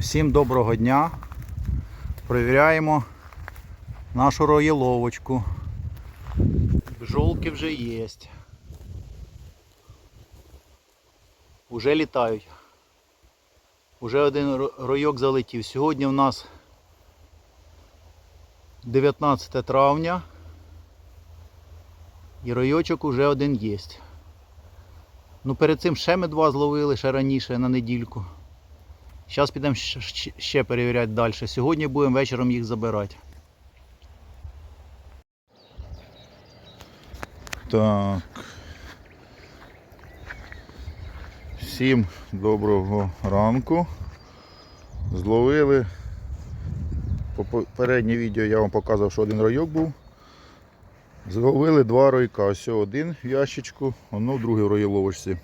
Всім доброго дня. Провіряємо нашу роєловочку. Бжолки вже є. Уже літають. Уже один ройок залетів. Сьогодні в нас 19 травня. І ройочок уже один є. Ну перед цим ще ми два зловили ще раніше на недільку. Зараз підемо ще перевіряти далі. Сьогодні будемо вечором їх забирати. Так. Всім доброго ранку. Зловили. Попереднє відео я вам показував, що один райок був. Зловили два ройка. Ось один в ящичку, воно в другий в роєловочці.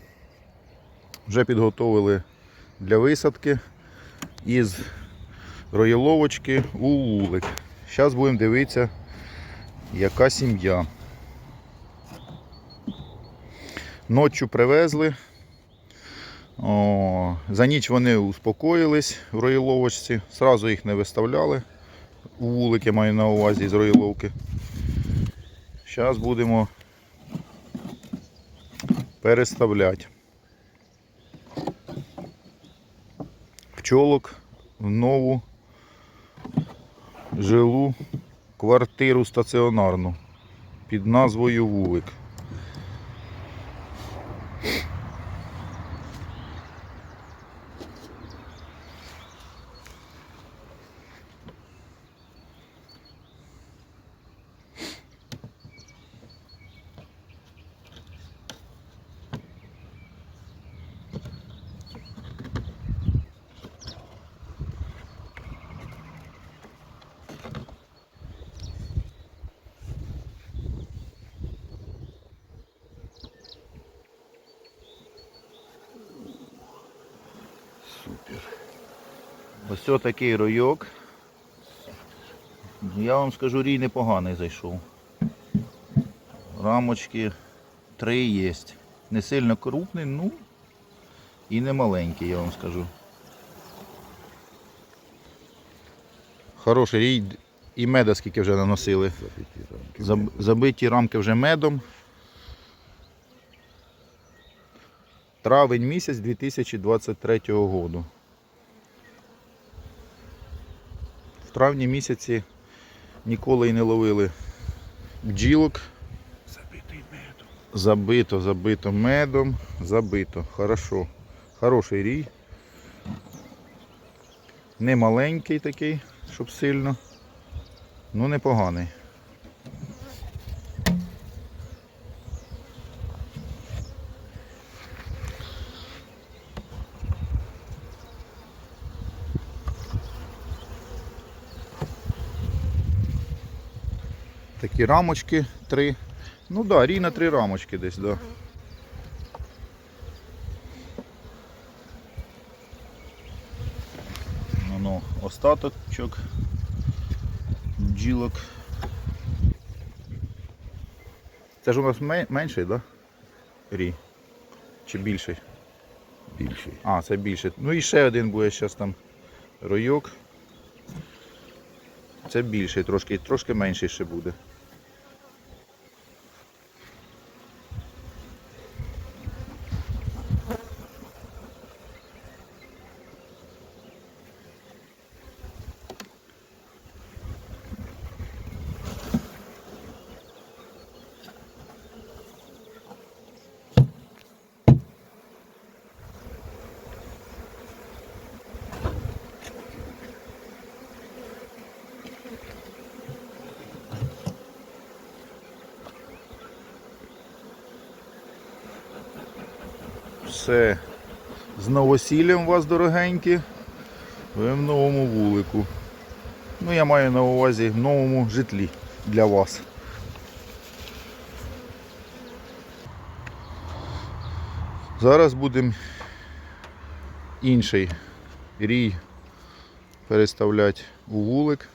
Вже підготовили для висадки із роєловочки у вулик. Зараз будемо дивитися, яка сім'я. Ночі привезли. О, за ніч вони успокоїлись в роєловочці. Сразу їх не виставляли. У вулики маю на увазі з роєловки. Зараз будемо переставляти. Пчолок в нову жилу квартиру стаціонарну під назвою Вулик. Ось такий ройок. Я вам скажу, рій непоганий зайшов. Рамочки три є. Не сильно крупний, ну і не маленький, я вам скажу. Хороший рій і меда скільки вже наносили. Заб- Забиті рамки вже медом. Травень місяць 2023 року. В травні місяці ніколи і не ловили бджілок. Забитий медом. Забито, забито медом, забито. Хорошо. Хороший рій. Не маленький такий, щоб сильно. Ну непоганий. Такі рамочки три. Ну так, да, рій на три рамочки десь, да. Ну, ну, остаточок бджілок. Це ж у нас менший, так? Да? Рій. Чи більший? Більший. А, це більше. Ну і ще один буде зараз там ройок. Це більший, трошки, трошки менший ще буде. Все. З новосіллям вас, дорогенькі. Ви в новому вулику. Ну, я маю на увазі в новому житлі для вас. Зараз будемо інший рій переставляти у вулик.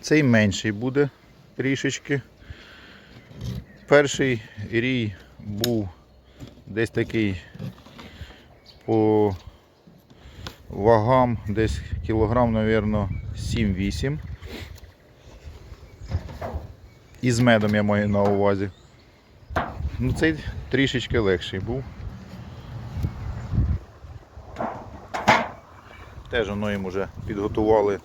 Цей менший буде трішечки. Перший рій був десь такий по вагам десь кілограм, мабуть, 7-8. І з медом я маю на увазі. Ну, цей трішечки легший був. Теж воно їм вже підготували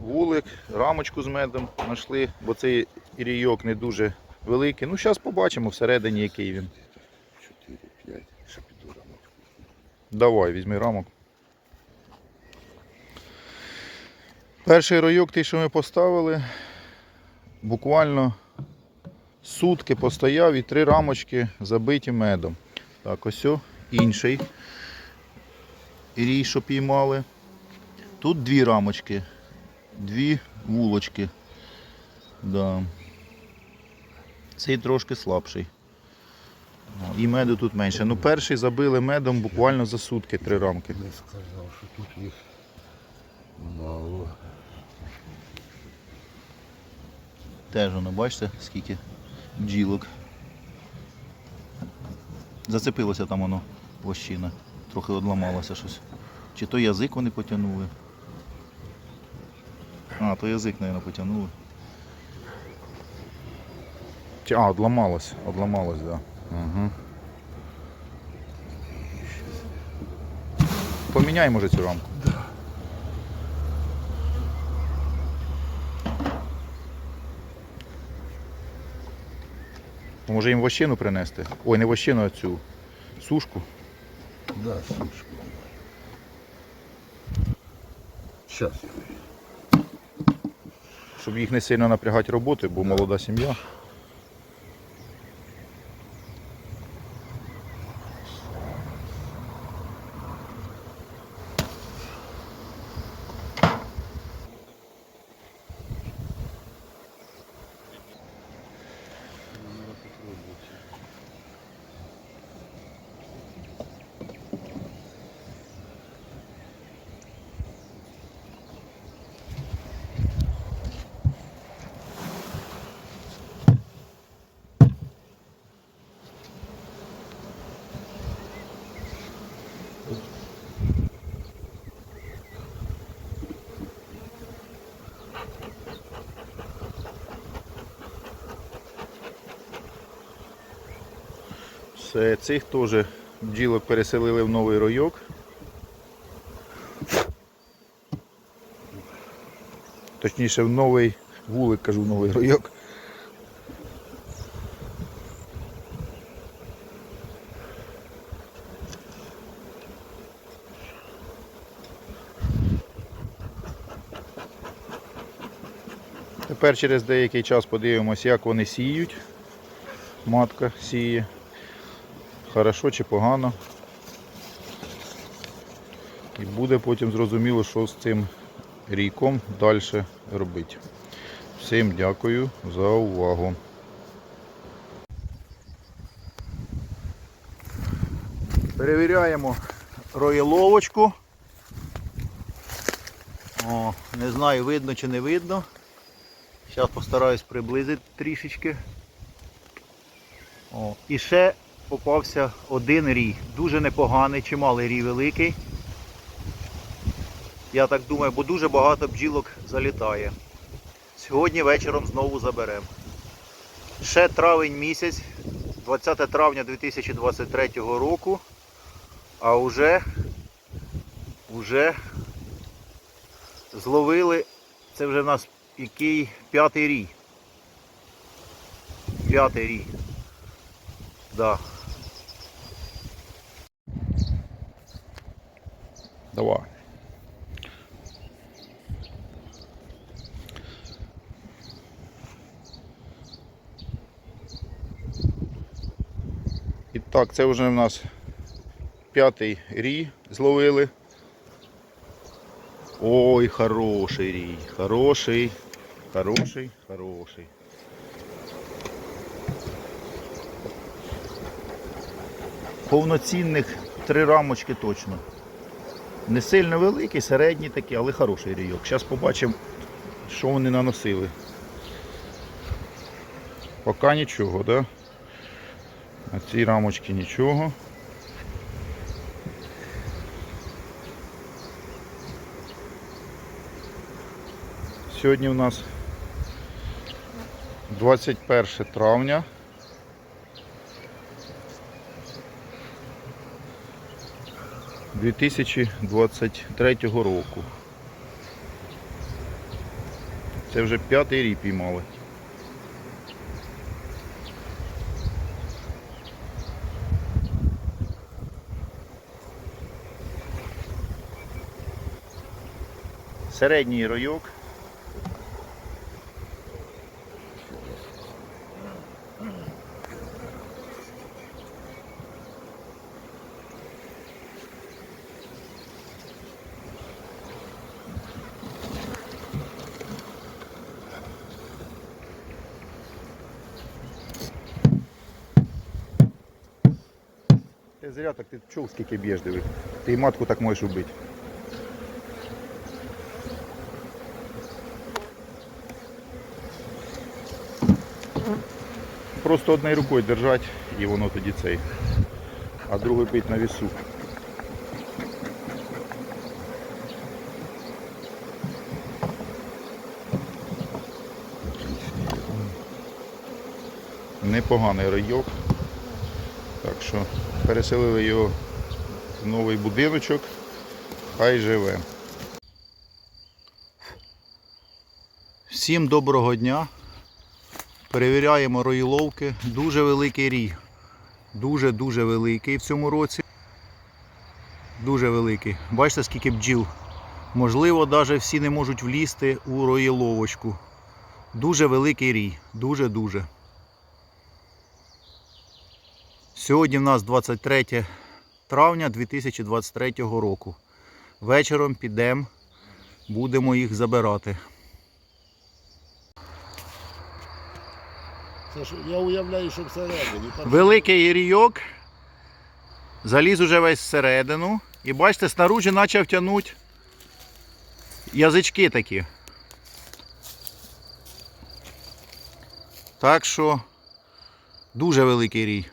вулик, рамочку з медом знайшли, бо цей рійок не дуже великий. Ну, зараз побачимо всередині, який він. 4-5. Ще піду рамочку. Давай, візьми рамок. Перший ройок, той, що ми поставили, буквально сутки постояв і три рамочки забиті медом. Так, ось інший рій, що піймали. Тут дві рамочки, дві вулочки. Да. Цей трошки слабший. Ну, І меду тут менше. Ну, перший забили медом буквально за сутки три рамки. Не сказав, що тут їх мало. Теж воно, бачите, скільки бджілок. Зацепилося там воно вощина. Трохи одламалося щось. Чи то язик вони потягнули. А, то язик, мабуть, потягнули. А, одламалось, так. Да. Угу. Поміняй, може, цю рамку. Може їм вощину принести? Ой, не вощину, а цю сушку. Да, сушку. Щас я. Щоб їх не сильно напрягати роботою, бо молода сім'я. Цих теж бджілок переселили в новий ройок. Точніше в новий вулик, кажу, в новий ройок. Тепер через деякий час подивимося, як вони сіють. Матка сіє. Хорошо чи погано. І буде потім зрозуміло, що з цим рійком далі робити. Всім дякую за увагу. Перевіряємо роєловочку. О, не знаю, видно чи не видно. Зараз постараюсь приблизити трішечки. О, і ще попався один рій. Дуже непоганий, чималий рій великий. Я так думаю, бо дуже багато бджілок залітає. Сьогодні вечором знову заберемо. Ще травень місяць, 20 травня 2023 року. А вже, вже зловили, це вже в нас який п'ятий рій. П'ятий рій. Да. Давай. І так, це вже в нас п'ятий рій зловили. Ой, хороший рій, хороший, хороший, хороший. Повноцінних три рамочки точно. Не сильно великий, середній такий, але хороший рійок. Зараз побачимо, що вони наносили. Поки нічого, да? На цій рамочці нічого. Сьогодні у нас 21 травня. Дві тисячі двадцять третього року. Це вже п'ятий рік піймали. Середній ройок. Ти зря так ти чув, скільки б'єш диви. Ти і матку так можеш убити. Просто однією рукою держать і воно тоді цей. А другою бить на вісу. Непоганий райок. Так що переселили його в новий будиночок. Хай живе. Всім доброго дня. Перевіряємо роїловки. Дуже великий рій. Дуже-дуже великий в цьому році. Дуже великий. Бачите, скільки бджіл. Можливо, навіть всі не можуть влізти у роїловочку. Дуже великий рій. Дуже-дуже. Сьогодні в нас 23 травня 2023 року. Вечором підемо, будемо їх забирати. Це ж я уявляю, що всередині. Великий рійок заліз уже весь всередину. І бачите, снаружи почав тягнути язички такі. Так що дуже великий рій.